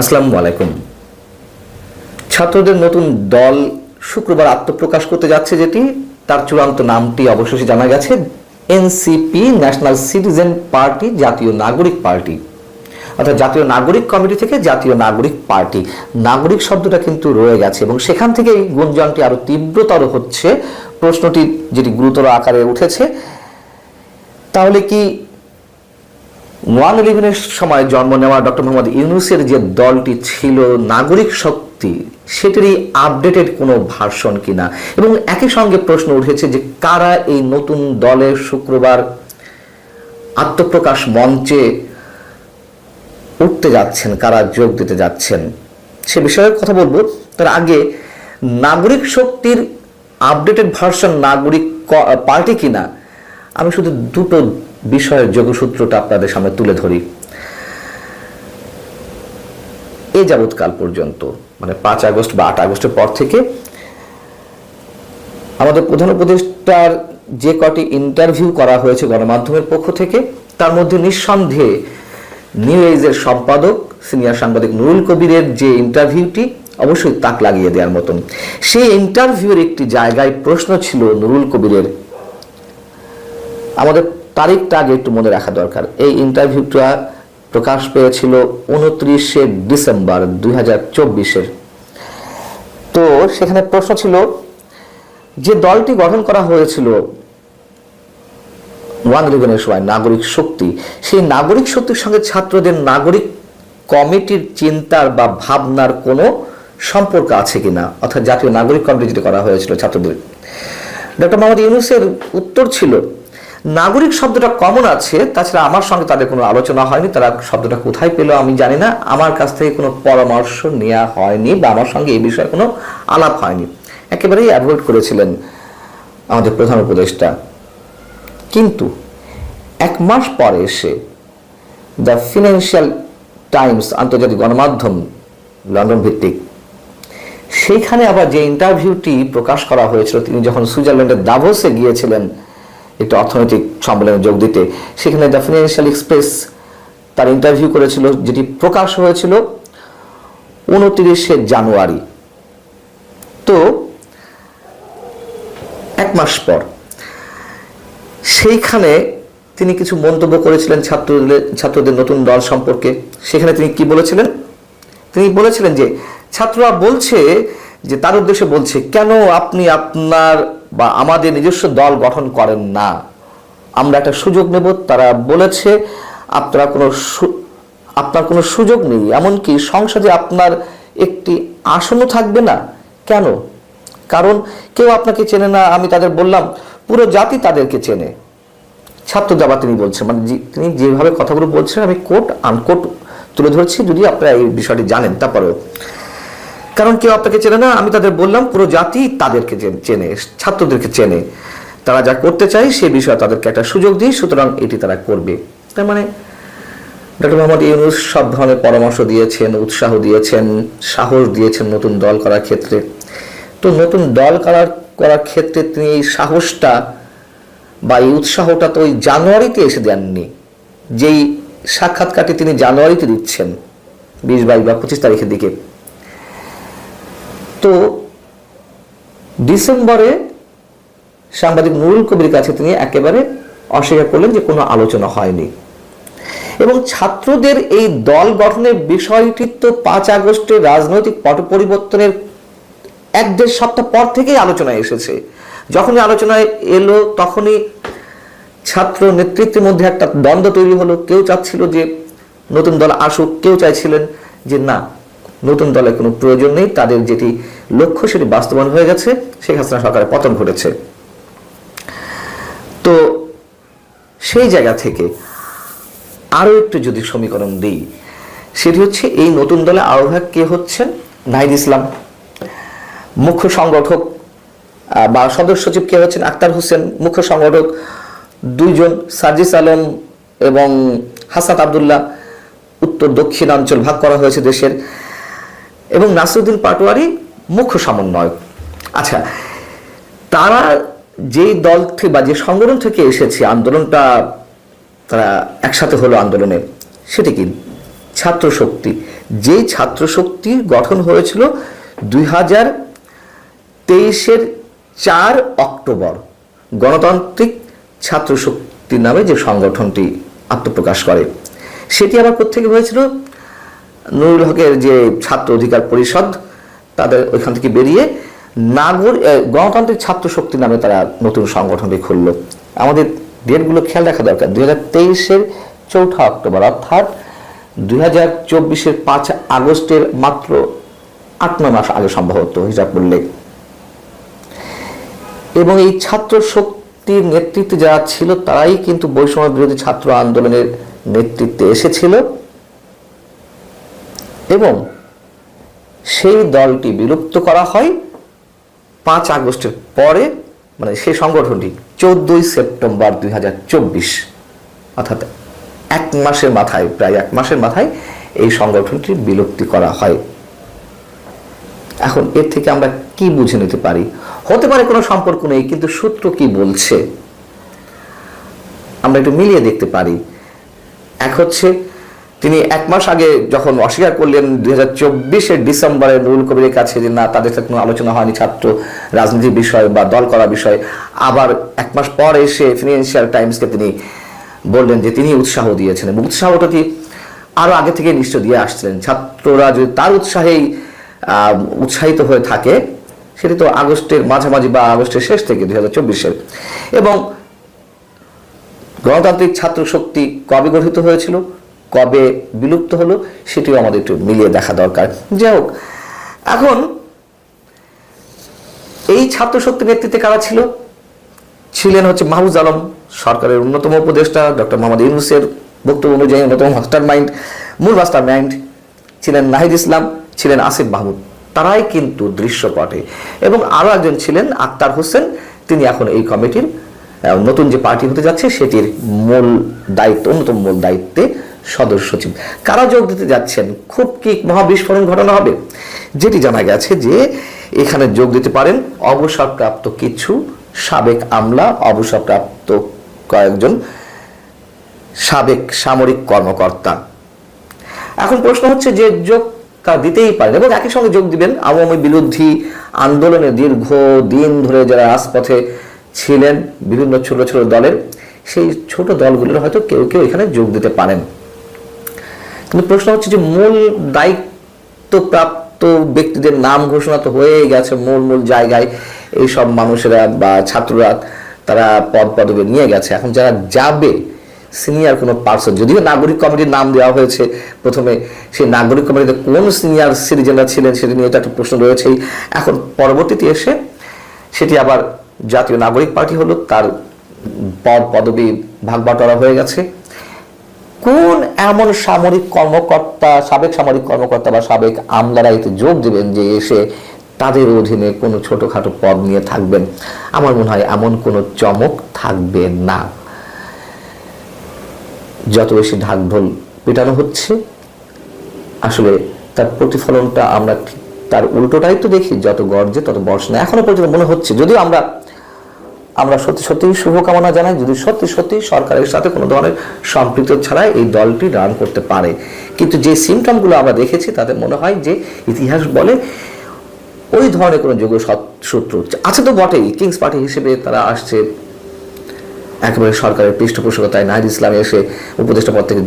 আসসালামু আলাইকুম। ছাত্রদের নতুন দল শুক্রবার আত্মপ্রকাশ করতে যাচ্ছে যেটি, তার চূড়ান্ত নামটি অবশেষে জানা গেছে, এনসিপি, ন্যাশনাল সিটিজেন পার্টি, জাতীয় নাগরিক পার্টি। অর্থাৎ জাতীয় নাগরিক কমিটি থেকে জাতীয় নাগরিক পার্টি। নাগরিক শব্দটা কিন্তু রয়ে গেছে এবং সেখান থেকে এই গুঞ্জনটি আরও তীব্রতর হচ্ছে। প্রশ্নটি যেটি গুরুতর আকারে উঠেছে, তাহলে কি ওয়ান ইলেভেনের সময় জন্ম নেওয়া ডক্টর মোহাম্মদ ইউনুসের যে দলটি ছিল, নাগরিক শক্তি, সেটিরই আপডেটেড কোনো ভার্সন কিনা? এবং একই সঙ্গে প্রশ্ন উঠেছে যে কারা এই নতুন দলের শুক্রবার আত্মপ্রকাশ মঞ্চে উঠতে যাচ্ছেন, কারা যোগ দিতে যাচ্ছেন? সে বিষয়ে কথা বলব। তার আগে, নাগরিক শক্তির আপডেটেড ভার্সন নাগরিক পার্টি কিনা? আমি শুধু দুটো বিষয়ের যোগসূত্রটা আপনাদের সামনে তুলে ধরি। এ যাবৎকাল পর্যন্ত মানে পাঁচ আগস্ট বা আট আগস্টের পর থেকে আমাদের প্রধান উপদেষ্টার যে কটি ইন্টারভিউ করা হয়েছে গণমাধ্যমের পক্ষ থেকে, তার মধ্যে নিঃসন্দেহে নিউ এজের সম্পাদক সিনিয়র সাংবাদিক নুরুল কবিরের যে ইন্টারভিউটি অবশ্যই তাক লাগিয়ে দেওয়ার মতন। সেই ইন্টারভিউর একটি জায়গায় প্রশ্ন ছিল নুরুল কবিরের। আমাদের তারিখটা আগে একটু মনে রাখা দরকার। এই ইন্টারভিউটা প্রকাশ পেয়েছিল উনত্রিশে ডিসেম্বর দুই হাজার চব্বিশের। তো সেখানে প্রশ্ন ছিল, যে দলটি গঠন করা হয়েছিল ওয়ান ইলেভেনের সময় নাগরিক শক্তি, সেই নাগরিক শক্তির সঙ্গে ছাত্রদের নাগরিক কমিটির চিন্তার বা ভাবনার কোনো সম্পর্ক আছে কিনা? অর্থাৎ জাতীয় নাগরিক কমিটি যেটা করা হয়েছিল ছাত্রদের। ডক্টর মোহাম্মদ ইউনুসের উত্তর ছিল নাগরিক শব্দটা কমন আছে, তাছাড়া আমার সঙ্গে তাদের কোনো আলোচনা হয়নি, তারা শব্দটা কোথায় পেল আমি জানি না, আমার কাছ থেকে কোনো পরামর্শ নেওয়া হয়নি বা আমার সঙ্গে এই বিষয়ে কোনো আলাপ হয়নি। একেবারেই অ্যাভয়েড করেছিলেন আমাদের প্রধান উপদেষ্টা। কিন্তু এক মাস পরে এসে দ্য ফিনান্সিয়াল টাইমস আন্তর্জাতিক গণমাধ্যম লন্ডন ভিত্তিক সেইখানে আবার যে ইন্টারভিউটি প্রকাশ করা হয়েছিল, তিনি যখন সুইজারল্যান্ডের দাভোসে গিয়েছিলেন একটি অর্থনৈতিক সম্মেলনে যোগ দিতে। সেখানে দ্য ফিনান্সিয়াল এক্সপ্রেস তার ইন্টারভিউ করেছিল, যেটি প্রকাশ হয়েছিল উনত্রিশে জানুয়ারি। তো, এক মাস পর, সেইখানে তিনি কিছু মন্তব্য করেছিলেন ছাত্রদের ছাত্রদের নতুন দল সম্পর্কে। সেখানে তিনি কি বলেছিলেন? তিনি বলেছিলেন যে, ছাত্ররা বলছে যে তার উদ্দেশ্যে বলছে, কেন আপনি আপনার বা আমাদের নিজস্ব দল গঠন করেন না? আমরা একটা সুযোগ নেব, তারা বলেছে, আপনারা কোনো আপনার কোনো সুযোগ নেই, এমনকি সংসদে আপনার একটি আসনও থাকবে না। কেন? কারণ কেউ আপনাকে চেনে না, আমি তাদের বললাম, পুরো জাতি তাদেরকে চেনে। ছাত্র দাবা তিনি বলছেন মানে তিনি যেভাবে কথাগুলো বলছেন, আমি কোট আনকোট তুলে ধরছি, যদি আপনারা এই বিষয়টি জানেন, তারপরেও। কারণ কেউ আপনাকে চেনে না, আমি তাদের বললাম, পুরো জাতি তাদেরকে চেন- ছাত্রদেরকে চেনে। তারা যা করতে চায় সে বিষয়ে তাদেরকে একটা সুযোগ দিই, সুতরাং এটি তারা করবে। তার মানে ডক্টর মোহাম্মদ ইউনুস সব ধরনের পরামর্শ দিয়েছেন, উৎসাহ দিয়েছেন, সাহস দিয়েছেন নতুন দল করার ক্ষেত্রে। তো নতুন দল করার করার ক্ষেত্রে তিনি এই সাহসটা বা এই উৎসাহটা তো ওই জানুয়ারিতে এসে দেননি। যেই সাক্ষাৎকারটি তিনি জানুয়ারিতে দিচ্ছেন, বিশ বাইশ বা পঁচিশ তারিখের দিকে। তো ডিসেম্বরে সাংবাদিক নুরুল কবির কাছে তিনি একেবারে অস্বীকার করলেন যে কোনো আলোচনা হয়নি। এবং ছাত্রদের এই দল গঠনের বিষয়টি তো পাঁচ আগস্টের রাজনৈতিক পট পরিবর্তনের এক দেড় সপ্তাহ পর থেকেই আলোচনায় এসেছে। যখনই আলোচনায় এলো, তখনই ছাত্র নেতৃত্বের মধ্যে একটা দ্বন্দ্ব তৈরি হলো। কেউ চাচ্ছিল যে নতুন দল আসুক, কেউ চাইছিলেন যে না, নতুন দলের কোনো প্রয়োজন নেই, তাদের যেটি লক্ষ্য সেটি বাস্তবায়ন হয়ে গেছে। শেখ হাসিনা সরকারের পতন ঘটেছে। তো সেই জায়গা থেকে আরও একটু যদি সমীকরণ দিই, সেটি হচ্ছে এই নতুন দলে আহ্বায়ক কে হচ্ছেন? নাহিদ ইসলাম। মুখ্য সংগঠক বা সদস্য সচিব কে হচ্ছেন? আক্তার হোসেন। মুখ্য সংগঠক দুইজন সাজিস আলম এবং হাসান আবদুল্লাহ। উত্তর দক্ষিণাঞ্চল ভাগ করা হয়েছে দেশের। এবং নাসিরুদ্দিন পাটোয়ারি মুখ্য সমন্বয়ক। আচ্ছা তারা যেই দল থেকে বা যে সংগঠন থেকে এসেছে, আন্দোলনটা তারা একসাথে হলো আন্দোলনে, সেটি কি? ছাত্র শক্তি। যেই ছাত্র গঠন হয়েছিল দুই হাজার তেইশের চার অক্টোবর, গণতান্ত্রিক ছাত্র শক্তি নামে যে সংগঠনটি আত্মপ্রকাশ করে, সেটি আবার কোথেকে হয়েছিল? নুরুল হকের যে ছাত্র অধিকার পরিষদ তাদের ওইখান থেকে বেরিয়ে নাগর গণতান্ত্রিক ছাত্র শক্তি নামে তারা নতুন সংগঠনটি খুললো। আমাদের ডেটগুলো খেয়াল রাখা দরকার। দুই হাজার তেইশের চৌঠা অক্টোবর, অর্থাৎ দুই হাজার চব্বিশের পাঁচ আগস্টের মাত্র আট, নয় মাস আগে সম্ভবত, হিসাব করলে। এবং এই ছাত্র শক্তির নেতৃত্বে যারা ছিল, তারাই কিন্তু বৈষম্য বিরোধী ছাত্র আন্দোলনের নেতৃত্বে এসেছিল। এবং সেই দলটি বিলুপ্ত করা হয় পাঁচ আগস্টের পরে মানে সেই সংগঠনটি চোদ্দই সেপ্টেম্বর দুই হাজার চব্বিশ, অর্থাৎ এক মাসের মাথায়, প্রায় এক মাসের মাথায় এই সংগঠনটি বিলুপ্তি করা হয়। এখন এর থেকে আমরা কি বুঝে নিতে পারি? হতে পারে কোনো সম্পর্ক নেই, কিন্তু সূত্র কি বলছে? আমরা একটু মিলিয়ে দেখতে পারি। এক হচ্ছে তিনি এক মাস আগে যখন অস্বীকার করলেন, দুই হাজার চব্বিশের ডিসেম্বরে নুরুল কবিরের কাছে যে, না, তাদের সাথে কোনো আলোচনা হয়নি ছাত্র রাজনীতির বিষয় বা দল করা বিষয়। আবার এক মাস পর এসে ফিনান্সিয়াল টাইমসকে তিনি বললেন যে তিনি উৎসাহ দিয়েছেন। এবং উৎসাহটা কি আরও আগে থেকে নিশ্চয় দিয়ে আসছিলেন। ছাত্ররা যদি তার উৎসাহেই উৎসাহিত হয়ে থাকে, সেটি তো আগস্টের মাঝামাঝি বা আগস্টের শেষ থেকে দুই হাজার চব্বিশের। এবং গণতান্ত্রিক ছাত্র শক্তি কবে গঠিত হয়েছিল? কবে বিলুপ্ত হলো সেটিও আমাদের একটু মিলিয়ে দেখা দরকার। যাই হোক, এখন এই ছাত্র শক্তি নেতৃত্বে কারা ছিল? ছিলেন হচ্ছে মাহবুজ আলম সরকারের অন্যতম উপদেষ্টা, ডক্টর মোহাম্মদ ইউনুসের বক্তব্য অনুযায়ী অন্যতম মাস্টার মাইন্ড মূল মাস্টার মাইন্ড ছিলেন নাহিদ ইসলাম, ছিলেন আসিফ মাহমুদ। তারাই কিন্তু দৃশ্যপটে। এবং আরও একজন ছিলেন আক্তার হোসেন, তিনি এখন এই কমিটির নতুন যে পার্টি হতে যাচ্ছে সেটির মূল দায়িত্ব, অন্যতম মূল দায়িত্বে সদস্য সচিব। কারা যোগ দিতে যাচ্ছেন? খুব কি মহাবিস্ফোরণ ঘটনা হবে? যেটি জানা গেছে যে এখানে যোগ দিতে পারেন অবসরপ্রাপ্ত কিছু সাবেক আমলা, অবসরপ্রাপ্ত কয়েকজন সাবেক সামরিক কর্মকর্তা। এখন প্রশ্ন হচ্ছে যে যোগ তা দিতেই পারেন এবং একই সঙ্গে যোগ দিবেন আওয়ামী বিরোধী আন্দোলনে দীর্ঘ দিন ধরে যারা রাজপথে ছিলেন বিভিন্ন ছোট ছোট দলের, সেই ছোট দলগুলোর হয়তো কেউ কেউ এখানে যোগ দিতে পারেন। কিন্তু প্রশ্ন হচ্ছে যে মূল দায়িত্বপ্রাপ্ত ব্যক্তিদের নাম ঘোষণা তো হয়ে গেছে, মূল মূল জায়গায় এই সব মানুষেরা বা ছাত্ররা তারা পদ, পদবি নিয়ে গেছে। এখন যারা যাবে সিনিয়র কোনো পার্সন যদিও নাগরিক কমিটির নাম দেওয়া হয়েছে প্রথমে, সেই নাগরিক কমিটিতে কোন সিনিয়র সিটিজেনরা ছিলেন সেটি নিয়ে একটা প্রশ্ন রয়েছেই। এখন পরবর্তীতে এসে সেটি আবার জাতীয় নাগরিক পার্টি হলো, তার পদ, পদবি ভাগ হয়ে গেছে। কোন এমন সামরিক কর্মকর্তা, সাবেক সামরিক কর্মকর্তা বা সাবেক আমলারা এতে যোগ দেবেন যে এসে তাদের অধীনে কোনো ছোটোখাটো পদ নিয়ে থাকবেন? আমার মনে হয় এমন কোনো চমক থাকবে না। যত বেশি ঢাকঢোল পেটানো হচ্ছে, আসলে তার প্রতিফলনটা আমরা তার উল্টোটাই তো দেখি, যত গর্জে তত বর্ষ না এখনও পর্যন্ত মনে হচ্ছে, যদিও আমরা আমরা সত্যি সত্যি শুভকামনা জানাই। যদি সত্যি সত্যি সরকারের সাথে কোনো ধরনের সম্পৃক্ত ছাড়াই এই দলটি রান করতে পারে। কিন্তু যে সিমটমগুলো আমরা দেখেছি, তাতে মনে হয় যে ইতিহাস বলে ওই ধরনের কোনো যোগ্য সূত্র আছে তো বটেই কিংস পার্টি হিসেবে তারা আসছে। একেবারে সরকারের পৃষ্ঠপোষকতায় নাহিদ ইসলাম এসে উপদেষ্টা পদ থেকে